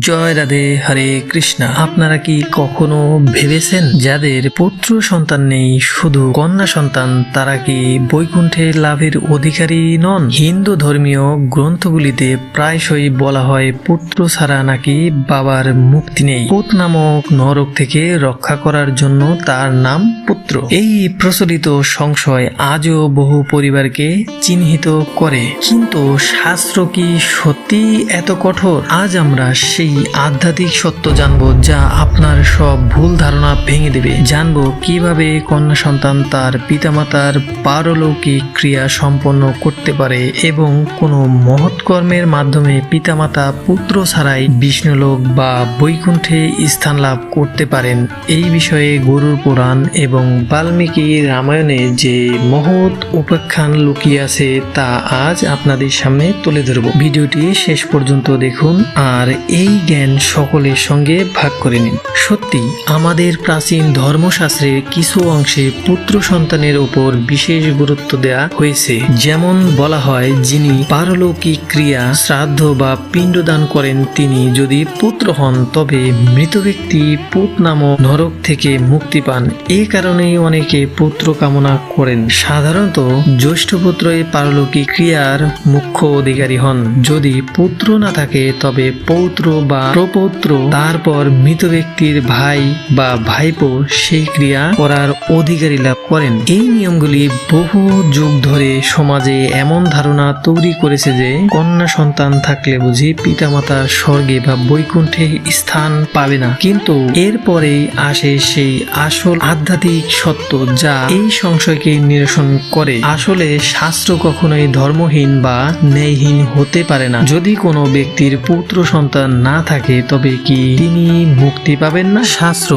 জয় রাধে, হরে কৃষ্ণা। আপনারা কি কখনো ভেবেছেন যাদের পুত্র সন্তান নেই, শুধু কন্যা সন্তান, তারা কি বৈকুণ্ঠে লাভের অধিকারী নন? হিন্দু ধর্মীয় গ্রন্থগুলিতে প্রায়শই বলা হয়, পুত্র ছাড়া নাকি বাবার মুক্তি নেই। পুত নামক নরক থেকে রক্ষা করার জন্য তার নাম পুত্র। এই প্রচলিত সংশয় আজও বহু পরিবারকে চিহ্নিত করে। কিন্তু শাস্ত্র কি সত্যি এত কঠোর? আজ আমরা সেই আধ্যাত্মিক সত্য জানব যা আপনার সব ভুল ধারণা ভেঙে দেবে। জানব কীভাবে কন্যা সন্তান তার পিতামাতার পারলৌকিক ক্রিয়া সম্পন্ন করতে পারে এবং কোনো মহৎ কর্মের মাধ্যমে পিতামাতা পুত্র ছাড়াই বিষ্ণুলোক বা বৈকুণ্ঠে স্থান লাভ করতে পারেন। এই বিষয়ে গরুর পুরাণ এবং বাল্মীকি রামায়ণে যে মহৎ উপাখ্যান লুকিয়ে আছে তা আজ আপনাদের সামনে তুলে ধরব। ভিডিওটি শেষ পর্যন্ত দেখুন। আর এই জ্ঞান সকলের সঙ্গে ভাগ করে নিন। সত্যি, আমাদের প্রাচীন ধর্মশাস্ত্রের কিছু অংশে পুত্র সন্তানের উপর বিশেষ গুরুত্ব দেয়া হয়েছে। যেমন বলা হয়, যিনি পারলৌকিক ক্রিয়া, শ্রাদ্ধ বা পিণ্ডদান করেন, তিনি যদি পুত্র হন, তবে মৃত ব্যক্তি পুত নামক নরক থেকে মুক্তি পান। এই কারণেই অনেকে পুত্র কামনা করেন। সাধারণত, জ্যৈষ্ঠ পুত্রই পারলৌকিক ক্রিয়ার মুখ্য অধিকারী হন। যদি পুত্র না থাকে, তবে পৌত্র বা প্রপৌত্র, তারপর মৃত ব্যক্তির ভাই বা ভাইপো সেই ক্রিয়া করার অধিকারী লাভ করেন। এই নিয়মগুলি বহু যুগ ধরে সমাজে এমন ধারণা তৈরি করেছে যে, কন্যা সন্তান থাকলে বুঝি পিতামাতা স্বর্গে বা বৈকুণ্ঠে স্থান পাবে না। কিন্তু এরপরেই আসে সেই আসল আধ্যাত্মিক সত্য যা এই সংশয়কে নিরসন করে। আসলে শাস্ত্র কখনোই ধর্মহীন বা ন্যায়হীন হতে পারে না। যদি কোনো ব্যক্তির পুত্র সন্তান না থাকে, তবে কি তিনি মুক্তি পাবেন না? শাস্ত্র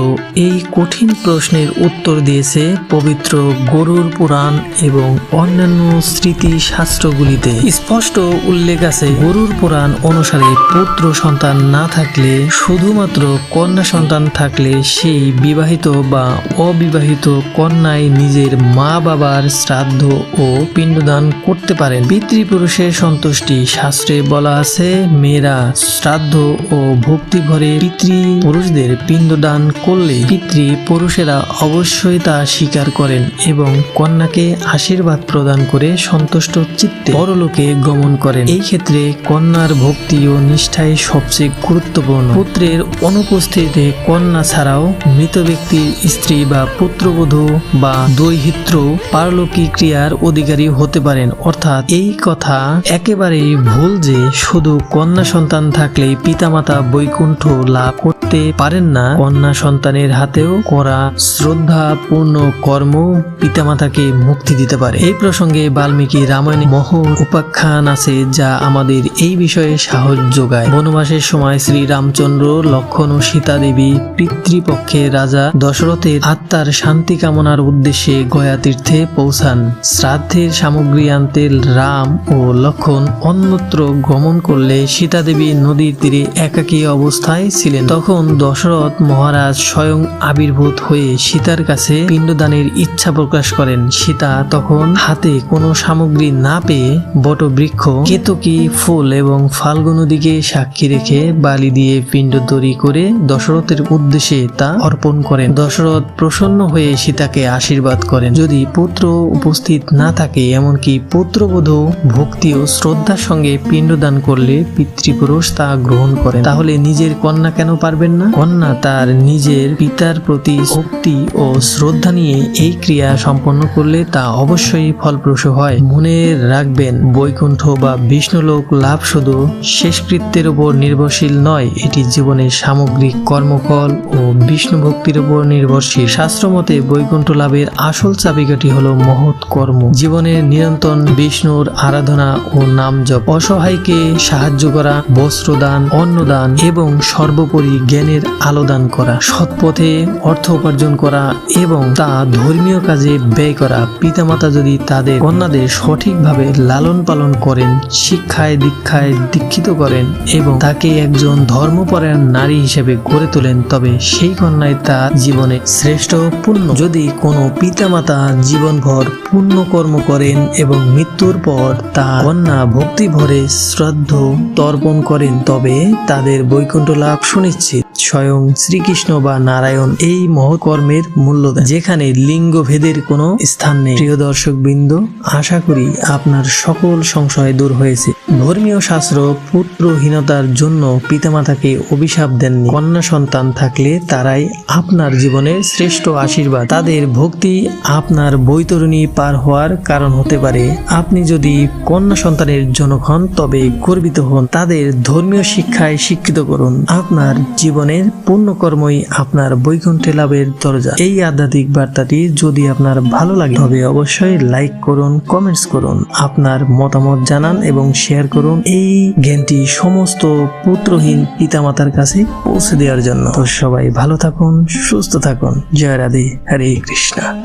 এই কঠিন প্রশ্নের উত্তর দিয়েছে পবিত্র গরুর পুরাণ এবং অন্যান্য স্মৃতি শাস্ত্রগুলিতে স্পষ্ট উল্লেখ আছে, গরুর পুরাণ অনুসারে পুত্র সন্তান না থাকলে, শুধুমাত্র কন্যা সন্তান থাকলে সেই বিবাহিত বা অবিবাহিত কন্যায় নিজের মা বাবার শ্রাদ্ধ ও পিণ্ডদান করতে পারেন। পিতৃপুরুষের সন্তুষ্টি শাস্ত্রে বলা আছে, মেয়েরা শ্রাদ্ধ ও ভক্তি ভরে পিতৃ পুরুষদের পিণ্ডদান করলে পিতৃ পুরুষেরা অবশ্যই তা স্বীকার করেন এবং কন্যাকে আশীর্বাদ প্রদান করে সন্তুষ্ট চিত্তে পরলোকে গমন করেন। এই ক্ষেত্রে কন্যার ভক্তি ও নিষ্ঠাই সবচেয়ে গুরুত্বপূর্ণ। পুত্রের অনুপস্থিতিতে কন্যা ছাড়াও মৃত ব্যক্তির স্ত্রী বা পুত্রবধূ বা দৈহিত্র পারলৌকিক ক্রিয়ার অধিকারী হতে পারেন। অর্থাৎ এই কথা একেবারেই ভুল যে শুধু কন্যা সন্তান থাকলেই পিতামাতা বৈকুণ্ঠ লাভ করতে পারেন না। কন্যা সন্তানের হাতেও করা শ্রদ্ধাপূর্ণ কর্ম পিতামাতাকে মুক্তি দিতে পারে। এই প্রসঙ্গে বাল্মীকি রামায়ণে মহ উপাখ্যান আছে যা আমাদের এই বিষয়ে সাহস যোগায়। বনবাসের সময় শ্রী রামচন্দ্র লক্ষণ ও সীতা দেবী পিতৃপক্ষে রাজা দশরথের আত্মার শান্তি কামনার উদ্দেশ্যে গয়া তীর্থে পৌঁছান। শ্রাদ্ধের সামগ্রী আনতে রাম ও লক্ষণ অন্যত্র গমন করলে সীতা দেবী নদীর তীরে একাকী অবস্থায় ছিলেন। তখন দশরথ মহারাজ স্বয়ং আবির্ভূত হয়ে সীতার কাছে পিণ্ডদানের ইচ্ছা প্রকাশ করেন। সীতা তখন হাতে কোনো সামগ্রী না পেয়ে বটবৃক্ষ, কেতকী ফুল এবং ফাল্গু নদীকে সাক্ষী রেখে বালি দিয়ে পিণ্ড তৈরি করে দশরথের উদ্দেশ্যে তা অর্পণ করেন। দশরথ প্রসন্ন হয়ে সীতাকে আশীর্বাদ করেন। যদি পুত্র উপস্থিত না থাকে, এমনকি পুত্রবধূ ভক্তি ও শ্রদ্ধার সঙ্গে পিণ্ডদান করলে পিতৃপুরুষ তা গ্রহণ করেন। তাহলে নিজের কন্যা কেন পারবেন না? কন্যা তার নিজের পিতার প্রতি ভক্তি ও শ্রদ্ধা নিয়ে এই ক্রিয়া সম্পন্ন করলে তা অবশ্যই ফলপ্রসূ হয়। মনে রাখবেন, বৈকুণ্ঠ বা বিষ্ণুলোক লাভ শুধু শেষকৃত্যের উপর নির্ভরশীল নয়, এটি জীবনের সামগ্রিক কর্মফল ও বিষ্ণু ভক্তির উপর নির্ভরশীল। শাস্ত্রমতে বৈকুণ্ঠ লাভের আসল চাবিকাঠি হলো মহৎ কর্ম। জীবনের নিরন্তর বিষ্ণুর আরাধনা ও নাম জপ। অসহায়কে সাহায্য করা, বস্ত্রদান অন্নদান এবং সর্বোপরি জ্ঞানের আলোদান করা, সৎপথে অর্থ উপার্জন করা এবং তা ধর্মীয় কাজে ব্যয় করা। পিতামাতা যদি তাদের কন্যাদের সঠিকভাবে লালন পালন করেন, শিক্ষায়, দীক্ষায় দীক্ষিত করেন এবং তাকে একজন ধর্মপরায়ণ নারী হিসেবে গড়ে তোলেন, তবে সেই কন্যায় তার জীবনে শ্রেষ্ঠ পুণ্য যদি কোনো পিতামাতা জীবনভর পুণ্য কর্ম করেন এবং মৃত্যুর পর তার কন্যা ভক্তি ভরে শ্রদ্ধ তর্পণ করেন, তবে তাদের বৈকুণ্ঠ লাভ সুনিশ্চিত। স্বয়ং শ্রীকৃষ্ণ বা নারায়ণ এই মহকর্মের মূল্য দেন। যেখানে লিঙ্গ ভেদের কোনো স্থান নেই। প্রিয় দর্শক বৃন্দ আশা করি আপনার সকল সংশয় দূর হয়েছে। ধর্মীয় শাস্ত্র পুত্রহীনতার জন্য পিতামাতাকে অভিশাপ দেননি। কন্যা সন্তান থাকলে তারাই আপনার জীবনের শ্রেষ্ঠ আশীর্বাদ। তাদের ভক্তি আপনার বৈতরণী পার হওয়ার কারণ হতে পারে। আপনি যদি কন্যা সন্তানের জনক হন, তবে গর্বিত হন। তাদের ধর্মীয় শিক্ষায় শিক্ষিত করুন। আপনার জীবনের পুণ্যকর্মই আপনার বৈকুণ্ঠে লাভের দরজা। এই আধ্যাত্মিক বার্তাটি যদি আপনার ভালো লাগে, তবে অবশ্যই লাইক করুন, কমেন্টস করুন, আপনার মতামত জানান এবং শেয়ার করুন এই জ্ঞানটি সমস্ত পুত্রহীন পিতামাতার কাছে পৌঁছে দেওয়ার জন্য। তো সবাই ভালো থাকুন, সুস্থ থাকুন। জয় রাধে, হরে কৃষ্ণা।